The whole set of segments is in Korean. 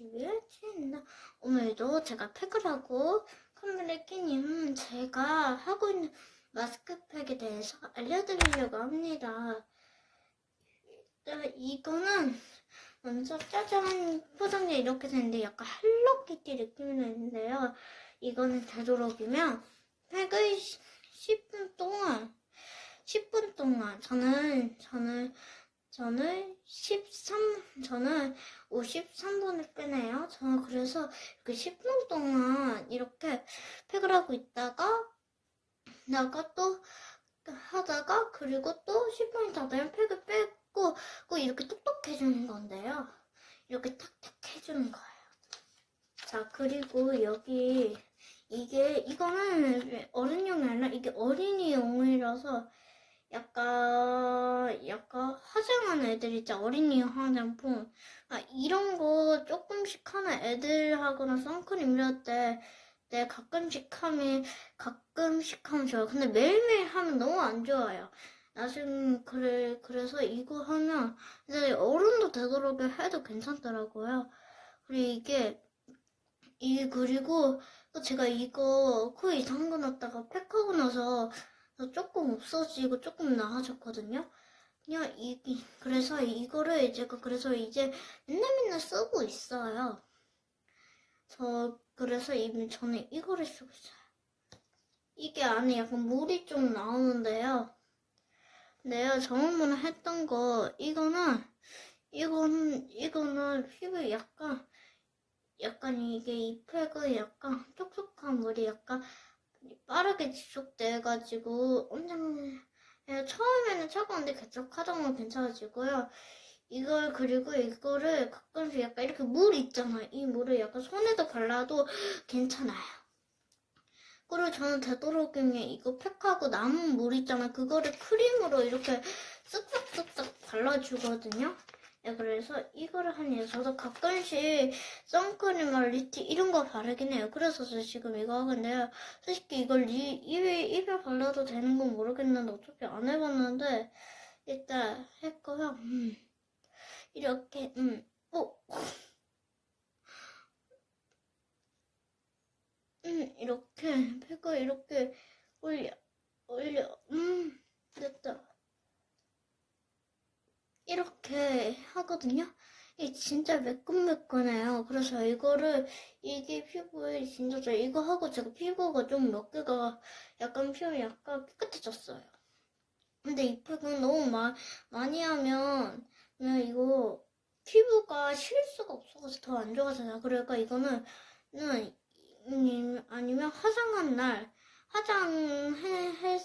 12일 치인다. 오늘도 제가 팩을 하고 카메라 끼님 제가 하고 있는 마스크팩에 대해서 알려드리려고 합니다. 일단 이거는 먼저 짜잔 포장지 이렇게 되는데 약간 헬로키티 느낌이 나는데요. 이거는 되도록이면 팩을 10분 동안 10분 동안 저는 저는 저는 13 저는 53분을 빼네요. 저는 그래서 이렇게 10분 동안 이렇게 팩을 하고 있다가 나가 또 하다가 그리고 또 10분이 다 되면 팩을 빼고 꼭 이렇게 똑똑 해주는 건데요. 이렇게 탁탁 해주는 거예요. 자 그리고 여기 이게 이거는 어른용이 아니라 이게 어린이용이라서 약간 약간 화장하는 애들 있죠 어린이 화장품. 아 이런 거 조금씩 하는 애들하고는 선크림 이럴 때내 가끔씩 하면 가끔씩 하면 좋아요. 근데 매일매일 하면 너무 안 좋아요. 나중에 그래 그래서 이거 하면 이제 어른도 되도록 해도 괜찮더라고요. 그리고 이게 이 그리고 또 제가 이거 코 이상한 거 났다가 팩하고 나서 조금 없어지고 조금 나아졌거든요. 그냥 이, 이- 그래서 이거를 제가 그래서 이제 맨날 맨날 쓰고 있어요. 저 그래서 이미 저는 이거를 쓰고 있어요. 이게 안에 약간 물이 좀 나오는데요. 내가 저번에 했던 거 이거는 이거는 이거는 피부에 약간 약간 이게 이 팩은 약간 촉촉한 물이 약간 빠르게 지속돼가지고 엄청 예, 처음에는 차가운데 보면 괜찮아지고요. 이걸 그리고 이거를 가끔씩 약간 이렇게 물 있잖아요. 이 물을 약간 손에도 발라도 괜찮아요. 그리고 저는 되도록이면 이거 팩하고 남은 물 있잖아요. 그거를 크림으로 이렇게 쓱싹쓱싹 발라주거든요. 네, 그래서 이거를 하네요. 저도 가끔씩 선크림이나 리티 이런 거 바르긴 해요. 그래서 저 지금 이거 하는데요. 솔직히 이걸 리, 입에, 입에 발라도 되는 건 모르겠는데 어차피 안 해봤는데 일단 했고요. 음. 이렇게 음. 오. 음, 이렇게 팩을 이렇게 올려 올려 음 됐다. 이렇게 하거든요. 이게 진짜 매끈매끈해요. 그래서 이거를 이게 피부에 진짜 저 이거 하고 제가 피부가 좀 몇 개가 약간 피부 약간 깨끗해졌어요. 근데 이 팩은 너무 마, 많이 하면 그냥 이거 피부가 쉴 수가 없어서 더 안 좋아져요. 그러니까 이거는 는 음, 아니면 화장한 날 화장해 했,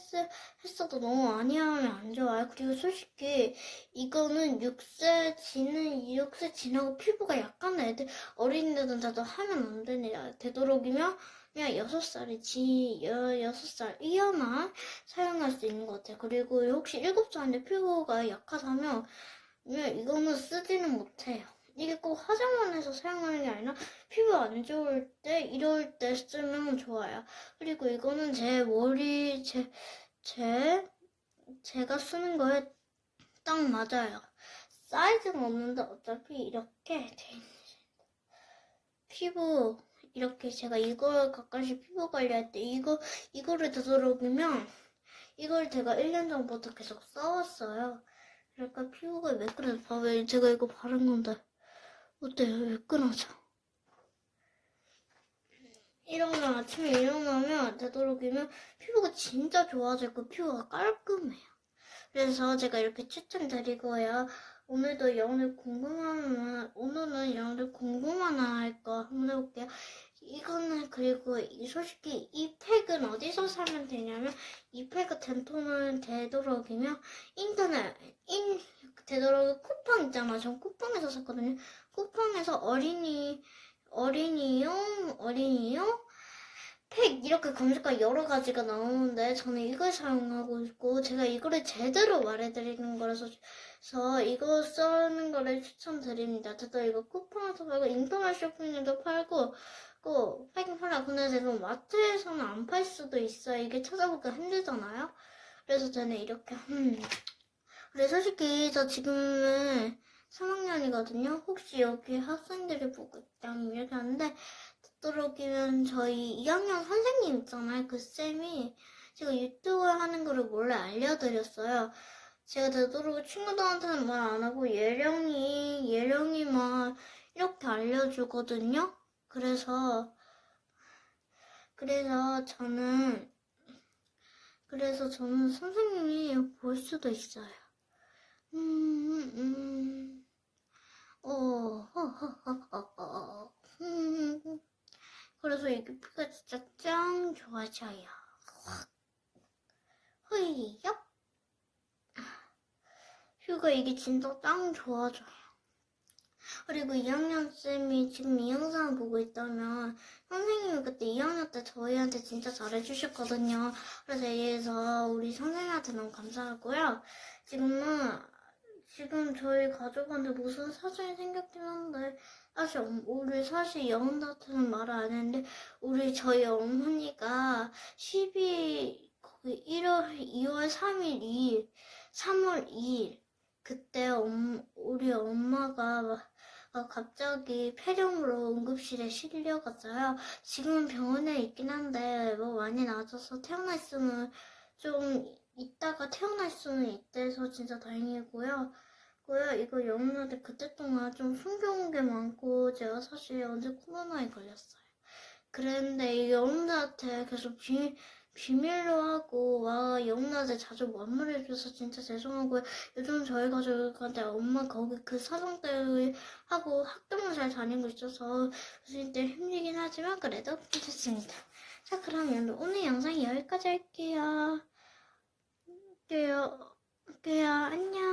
했어도 너무 많이 하면 안 좋아요. 그리고 솔직히 이거는 6세 지는 6세 지나고 피부가 약한 애들 어린이들은 다도 하면 안 되냐 되도록이면 그냥 6살이 지 6살 이하만 사용할 수 있는 것 같아요. 그리고 혹시 7살인데 피부가 약하다면 이거는 쓰지는 못해요. 이게 꼭 화장만 해서 사용하는 게 아니라 피부 안 좋을 때 이럴 때 쓰면 좋아요. 그리고 이거는 제 머리 제 제 제가 쓰는 거에 딱 맞아요. 사이즈는 없는데 어차피 이렇게 돼 있는 피부 이렇게 제가 이걸 가끔씩 피부 관리할 때 이거 이거를 되도록이면 이걸 제가 1년 전부터 계속 써왔어요. 그러니까 피부가 매끈해서 봐봐요. 제가 이거 바른 건데 어때요? 매끈하죠? 일어나 아침에 일어나면 되도록이면 피부가 진짜 좋아지고 피부가 깔끔해요. 그래서 제가 이렇게 추천드리고요. 오늘도 영어를 궁금한 오늘은 영어를 궁금한 할 거 한번 해볼게요. 이거는 그리고 이 솔직히 이 팩은 어디서 사면 되냐면 이 팩은 된통은 되도록이면 인터넷 인 되도록 쿠팡 있잖아. 전 쿠팡에서 샀거든요. 쿠팡에서 어린이 어린이용 어린이용 팩 이렇게 검색하 여러 가지가 나오는데 저는 이걸 사용하고 있고 제가 이거를 제대로 말해드리는 거라서 그래서 이거 쓰는 거를 추천드립니다. 저도 이거 쿠팡에서 팔고 인터넷 쇼핑에도 팔고 고 팔긴 팔아요. 근데 제가 마트에서는 안 팔 수도 있어요. 이게 찾아보기 힘들잖아요. 그래서 저는 이렇게 음. 근데 솔직히 저 지금은 3학년이거든요. 혹시 여기 학생들이 보고 있다면 얘기하는데 되도록이면 저희 2학년 선생님 있잖아요. 그 쌤이 제가 유튜브 하는 거를 몰래 알려드렸어요. 제가 되도록 친구들한테는 말 안 하고 예령이 예령이만 이렇게 알려주거든요. 그래서 그래서 저는 그래서 저는 선생님이 볼 수도 있어요. 음, 음, 어, 허, 허, 허, 허, 허. 음, 그래서 이게 피가 진짜 짱 좋아져요. 흐이요? 휴가 이게 진짜 짱 좋아져요. 그리고 2학년 쌤이 지금 이 영상을 보고 있다면 선생님이 그때 2학년 때 저희한테 진짜 잘해주셨거든요. 그래서 여기에서 우리 선생님한테 너무 감사하고요. 지금은 지금 저희 가족한테 무슨 사정이 생겼긴 한데 사실 엄- 우리 사실 영훈한테는 말을 안 했는데 우리 저희 어머니가 12 거기 1월 2월 3일 2일 3월 2일 그때 엄- 우리 엄마가 갑자기 폐렴으로 응급실에 실려갔어요. 지금은 병원에 있긴 한데 뭐 많이 나아져서 태어날 수는 좀 있다가 태어날 수는 있대서 진짜 다행이고요. 고요 이거 영훈한테 그때 동안 좀 숨겨온 게 많고 제가 사실 언제 코로나에 걸렸어요. 그랬는데 이 영훈한테 계속 비, 비밀로 하고 와 영훈한테 자주 맞물려줘서 진짜 죄송하고요. 요즘 저희 가족한테 엄마 거기 그 사정 때문에 하고 학교만 잘 다니고 있어서 때 힘들긴 하지만 그래도 괜찮습니다. 자 그러면 오늘 영상 여기까지 할게요. 할게요. 할게요. 안녕.